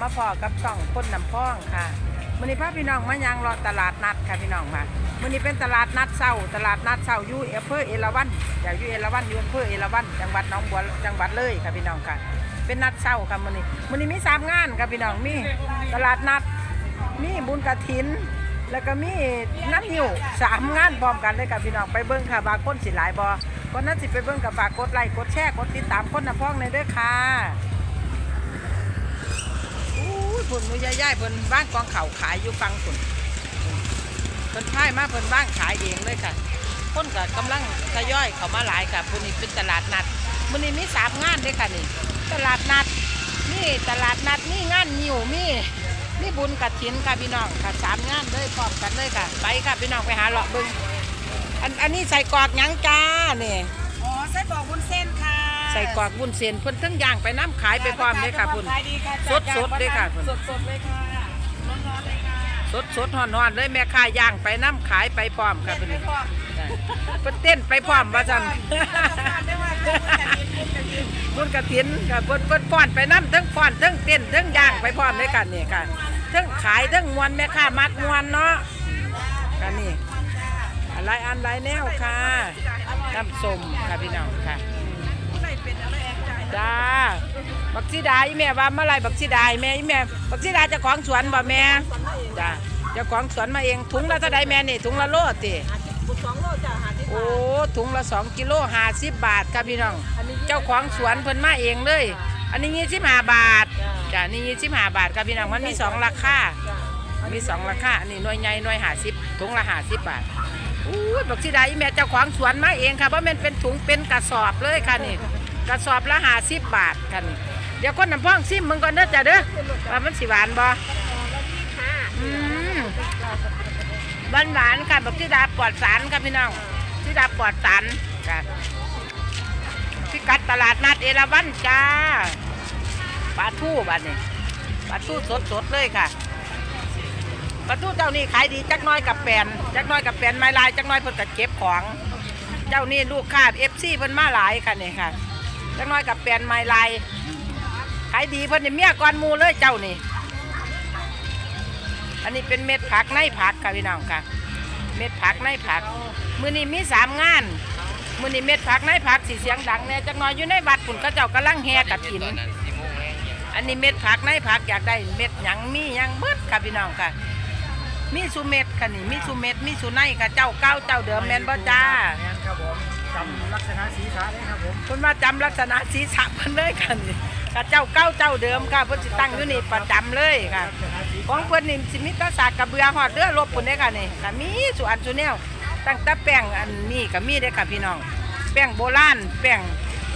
มาพอกับช่องคนน้ำพ้องค่ะมือนี้พาพี่น้องมายังรอตลาดนัดค่ะพี่น้องมามือนี้เป็นตลาดนัดเช้าตลาดนัดเช้าอยู่อำเภอเอราวัณจากอยู่เอราวัณอยู่อำเภอเอราวัณจังหวัดหนองบัวจังหวัดเลยค่ะพี่น้องค่ะ เป็นนัดเช้าค่ะมือนี้มือนี้มีสามงานค่ะพี่น้องมีตลาดนัดมีบุญกระถิน แล้วก็มีน้ำหิวสามงานพร้อมกันเลยค่ะพี่น้องไปเบิ้งค่ะบางคนสิหลายบอก็นั้นสิไปเบิ้งกับฝากกดไลค์กดแชร์กดติดตามคนน้ำพ้องในเด้อค่ะ อู้ยผุนมือย่ายๆเพิ่นบ้านกองเขาขายอยู่ฟังผุนเพิ่นพ่ายมาเพิ่นบ้านขายเองเลยค่ะ คนก็กำลังทยอยเขามาหลายค่ะพุ่นนี้เป็นตลาดนัดมื้อนี้มีสามงานเด้อค่ะนี่ ตลาดนัดนี่ตลาดนัดนี่งานหิวมีมีบุญกฐินค่ะพี่น้องค่ะสามงานเลยพร้อมกันเลยค่ะ ไปค่ะพี่น้องไปหาเลาะเบิ่งอันอันนี้ใส่กอกยังจ้านี่ยอ๋อไส้กอก ใส่กรอกบุญเส้นเพิ่นทั้งย่างไปน้ำขายไปพร้อมเลยค่ะพุ่น ขายดีค่ะสดๆเลยค่ะคุณ สดสดๆเลยค่ะร้อนๆเลยค่ะสดสดๆฮ้อนๆเลยแม่ค้าย่างไปน้ำขายไปพร้อมค่ะเป็เพิ่นนไม่พอเพิ่นเต้นไปพร้อมว่าซั่นได้ว่าจะกินจะกินบุญกระถินค่ะเพิ่นเพิ่นฟ้อนไปน้ำทั้งฟ้อนทั้งเต้นทั้งย่างไปพร้อมเลยกันนี่ค่ะทั้งขายทั้งมวนแม่ค้ามักมวนเนาะกันนี่อะไรอันไรแนวค่ะน้ำส้มค่ะพี่น้องค่ะ จจ้า บักซีดาอีแม่ว่าเมื่อไรบักซีดาอีแม่อีแม่ บักซีดาเจ้าของสวนบ่แม่จ้าเจ้าของสวนมาเองถุงละเท่าใดแม่นี่ถุงละโลติบุตรสองโลจ้ะหาที่โอ้ถุงละสองกิโลห้าสิบบาทครับพี่น้อง เจ้าของสวนเพิ่นมาเองเลย อันนี้ยี่สิบห้าบาทจ้ะนี่ยี่สิบห้าบาทครับพี่น้องมันมีสองราคามีสองราคาอันนี้หน่วยใหญ่หน่วยห้าสิบถุงละห้าสิบบาทอู้ยบอกสิได้อีแม่เจ้าของสวนมาเองค่ะเพราะมันเป็นถุงเป็นกระสอบเลยค่ะนี่ กระสอบละห้าสิบบาทค่ะนี่เดี๋ยวคนน้ำพ่องซิมมึงก่อนเด้อจ้ะเด้อว่ามันสิหวานบ่อืมหวานหวานค่ะบอกสิดาปลอดสารค่ะพี่น้องสิดาปลอดสารค่ะพิกัดตลาดนัดเอราวัณจ้าปลาทูบ้านนี่ปลาทูสดสดๆเลยค่ะปลาทูเจ้านี่ขายดีจักน้อยกับแปนจักน้อยกับแปนไม้ลายจักน้อยเพิ่นก็เก็บของ เจ้านี่ลูกค้าเอฟซีเพิ่นมาหลายค่ะนี่ค่ะ จักหน้อยกับแปนไม้ลายขายดีเพิ่นนี่เมียก่อนหมูเลยเจ้านี่ อันนี้เป็นเม็ดผักในผักค่ะพี่น้องค่ะ เม็ดผักในผัก มือนี้มีสามงาน มือนี้เม็ดผักในผักสีเสียงดังแน่จักหน่อยอยู่ในวัดปุ่นก็เจ้ากำลังแห่กระถิน อันนี้เม็ดผักในผักอยากได้เม็ดหยังมีหยังเบิดค่ะพี่น้องค่ะ มีสุเม็ดค่ะนี่มีสุเม็ดมีสุในค่ะเจ้าเก้าเจ้าเดิมแมนบ่จ้า แม่นครับผม จำลักษณะสีสันเลยครับผมคุณว่าจำลักษณะสีสันเพิ่นเลยค่ะนี่ค่ะเจ้าเก้าเจ้าเดิมค่ะเพิ่นสิตั้งอยู่นี่ประจำเลยค่ะลักษณะสีของเพิ่นนี่สิมีแตศาสตร์กระเบือหอดเรือลบปุ่นเด้อค่ะนี่ค่ะมีสุอันสุแนวตั้งแต่แป้งอันนี้ก็มีเด้อค่ะพี่น้อง แป้งโบราณแป้ง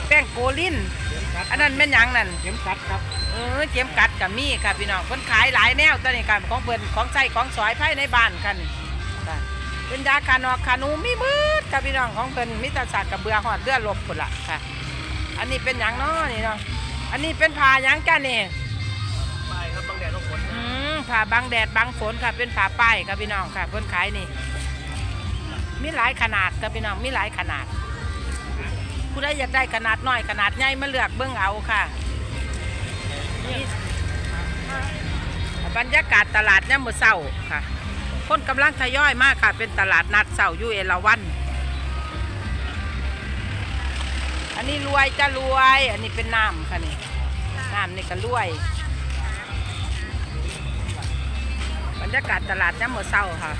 แป้งโกลินเข็มกัดอันนั้นแม่นหยังนั่น เข็มกัดครับเออเจียมกัดกับมีค่ะพี่น้องเพิ่นขายหลายแนวตัวนี้ค่ะของเพิ่นของใส่ของสอยภายในบ้านค่ะนี่ค่ะเป็นยาคานอกคานูมีมื ดค่ะพี่น้องของเพิ่นมีแตศาสตร์กระเบือหอดเรือลบพุ่นล่ะค่ะ อันนี้เป็นหยังเนาะนี่เนาะอันนี้เป็นผ้าหยังจ้านี่ไปครับบางแดดลงฝนอืมผ่าบังแดดบังฝนค่ะเป็นผ่าป้ายค่ะพี่น้องค่ะเพิ่นขายนี่ มีหลายขนาดค่ะพี่น้องมีหลายขนาดผู้ใดอยากได้ขนาดน้อยขนาดใหญ่มาเลือกเบิ่งเอาค่ะนี่บรรยากาศตลาดเนี่ยามมื้อเช้าค่ะ คนกำลังทยอยมากค่ะ เป็นตลาดนัดเช้าอยู่เอราวัณ อันนี้รวยจะรวย อันนี้เป็นน้ำค่ะนี่น้ำนี่ก็รวย บรรยากาศตลาดน้ำมือเศร้าค่ะ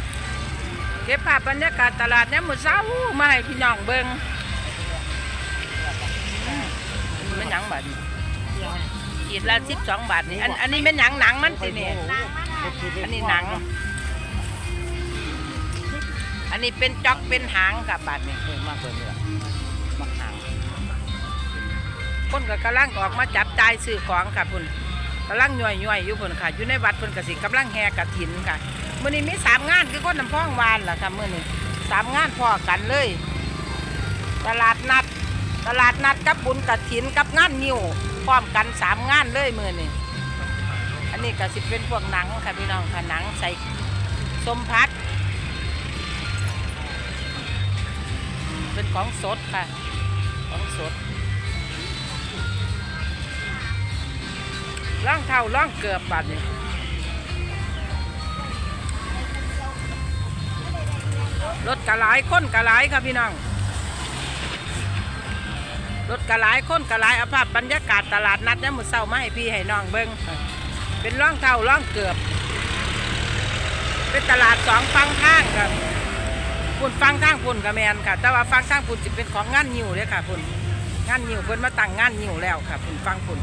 เก็บภาพบรรยากาศตลาดน้ำมือเศร้ามาให้พี่น้องเบิ่งมมันหยังบาทนี่ขีดละสิบสองบาทนี่อันอันนี้เป็นหยังหนังมันสิเนี่ยอันนี้หนัง อันนี้เป็นจอกเป็นหางกับบาทนี่เพิ่มากเกินเลยมักหาง คนก็กำลังออกมาจับจ่ายซื้อของค่ะพุ่นกำลังย่อยย่อยๆอยู่พุ่นค่ะ อยู่ในวัดพุ่นกสิกำลังแห่กระถินค่ะมื้อนี้มีสามงานคือคนน้ำพ้องวานล่ะค่ะมื้อนี้สามงานพอกันเลย ตลาดนัด ตลาดนัดกับบุญกระถินกับงานนิ้วพร้อมกันสามงานเลยมื้อนี้อันนี้ก็สิเป็นพวกหนังค่ะพี่น้องค่ะหนังใส่สมพักเป็นของสดค่ะ ของสด ล่องเท่าล่องเกือบบัดนี่รถกระหลายคนกระหลายครับพี่น้อง รถกระหลายคนกระหลายอาภาพบรรยากาศตลาดนัดเนี่ยมมือเศร้ามาให้พี่ให้น้องเบิ้งเป็นร่องเท่าร่องเกือบ เป็นตลาดสองฟังทางครับพุ่นฟังทางพุ่นกระแมนค่ะ แต่ว่าฟังทางพุ่นจะเป็นของงานยิวเลยค่ะพุ่นงานยิวเพิ่นมาตั้งงานยิวแล้วค่ะพุ่นฟังพุ่น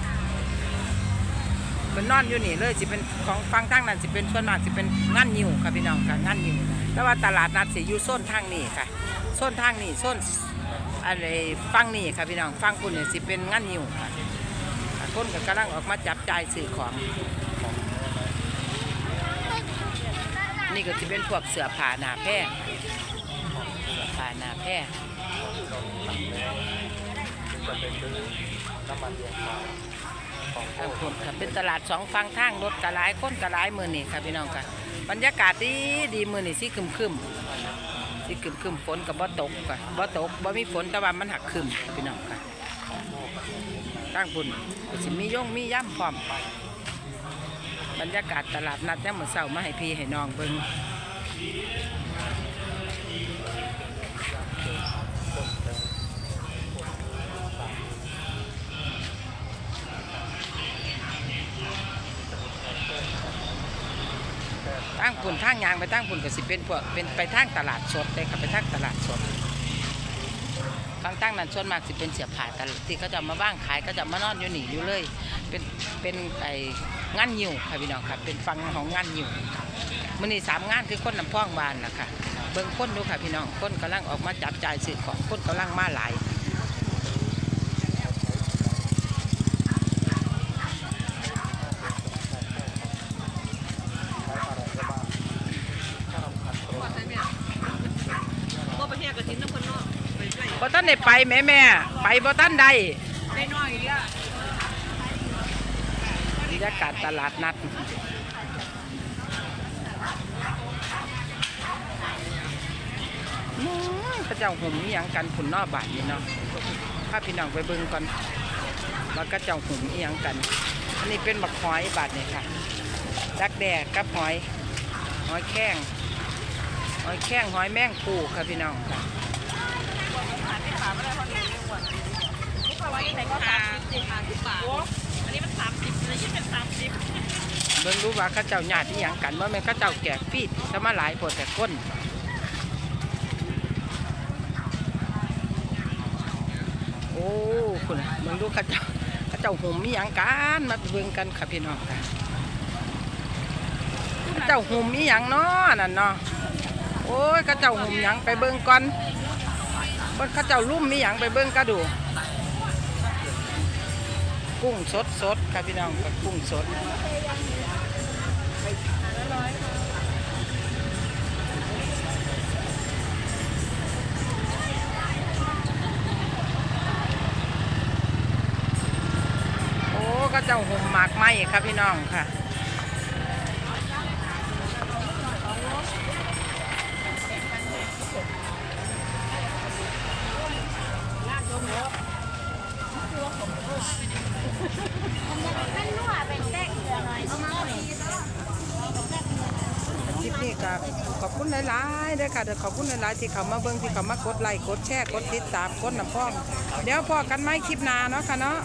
เพิ่นนอนอยู่นี่เลยสิเป็นของฟังทางนั้นสิเป็นส่วนมากสิเป็นงานยิวค่ะพี่น้องค่ะงานยิวแต่ว่าตลาดนัดสิอยู่โซนทางนี้ค่ะโซนทางนี้โซนอะไรฟังนี่ค่ะพี่น้องฟังคุณเนี่ยสิเป็นงานนิวค่ะคนก็กำลังออกมาจับจ่ายซื้อของนี่ก็จะเป็นพวกเสือผ่าหนาแพร่เสือผ่าหนาแพร่ ทางคนค่ะเป็นตลาดสองฟังทางรถกระหลายคนกระหลายมือนี่ค่ะพี่น้องค่ะ บรรยากาศดีดีมือนี่สิคึมคึมสิคึมคึมฝนกับบ่ตกค่ะบ่ตกบ่มีฝนแต่ว่ามันหักคึมค่ะพี่น้องค่ะตั้งบุญสิมีย่งมีย่ำพร้อมบรรยากาศตลาดนัดย่ำมื้อเช้ามาให้พี่ให้น้องเบิ่ง ตั้งปุ่นทางยางไปตั้งปุ่นก็สิเป็นพวกเป็นไปทางตลาดสดเลยค่ะไปทางตลาดสดทางตั้งนั้นส่วนมากสิเป็นเสียผ่าตลาดที่เขาจะมาบ้างขายก็จะมานอนอยู่หนีอยู่เลย เป็นเป็นไอ้งานยิวค่ะพี่น้องค่ะเป็นฟังของงานยิวมื้อนี้สามงานคือคนนำพ่องบานนะคะเบิ่งคนดูค่ะพี่น้องคนกำลังออกมาจับจ่ายซื้อของคนกำลังมาหลาย ก็ประเทศกระถิ่นน้ำคนนอกไปใกล้ บ่ท่านได้ไปแม่แม่ ไปบ่ท่านใดได้น้อยเนี่ยบรรยากาศตลาดนัดอื้อเจ้าห่มอียังกันผุนนอกบาทนี่เนาะพาพี่น้องไปเบิ่งก่อนว่าเขาเจ้าห่มอียังกัน อันนี้เป็นบักหอยบาทนี่ยค่ะดักแด่กับหอย หอยแข้งหอยแข้งหอยแมงปูค่ะพี่น้องค่ะ ทุกวันวันไหนก็สามสิบห้าสิบบาทอันนี้มันสามสิบเลยยิ่งเป็นสามสิบเบิ่งรู้ว่าเขาเจ้าญาติอีหยังกันว่าแม่นเขาเจ้าแก่ฟีดสมาหลายปวดแต่ก้นโอ้คุณเบิ่งดูเขาเจ้าเขาเจ้าหุ่มมีหยังกันมาเบิ่งกันค่ะพี่น้องค่ะเขาเจ้าหุ่มมีหยังเนาะนั่นเนาะโอ้ยเขาเจ้าหุ่มหยังไปเบิ่งก่อน เบิ่งเขาเจ้าลุ่มมีหยังไปเบิ่งก็ดู กุ้งสดสดๆค่ะพี่น้องกับกุ้งสดโอ้ก็เจ้าห่มหมากไหมครับพี่น้องค่ะ คลิปนี้ก็ขอบคุณหลายๆเด้อค่ะเดี๋ยวขอบคุณหลายๆที่เขามาเบิ้งที่เขามากดไลค์กดแชร์กดติดตามกดน้ำพ่อง เดี๋ยวพอกันไหมคลิปหน้าเนาะค่ะเนาะ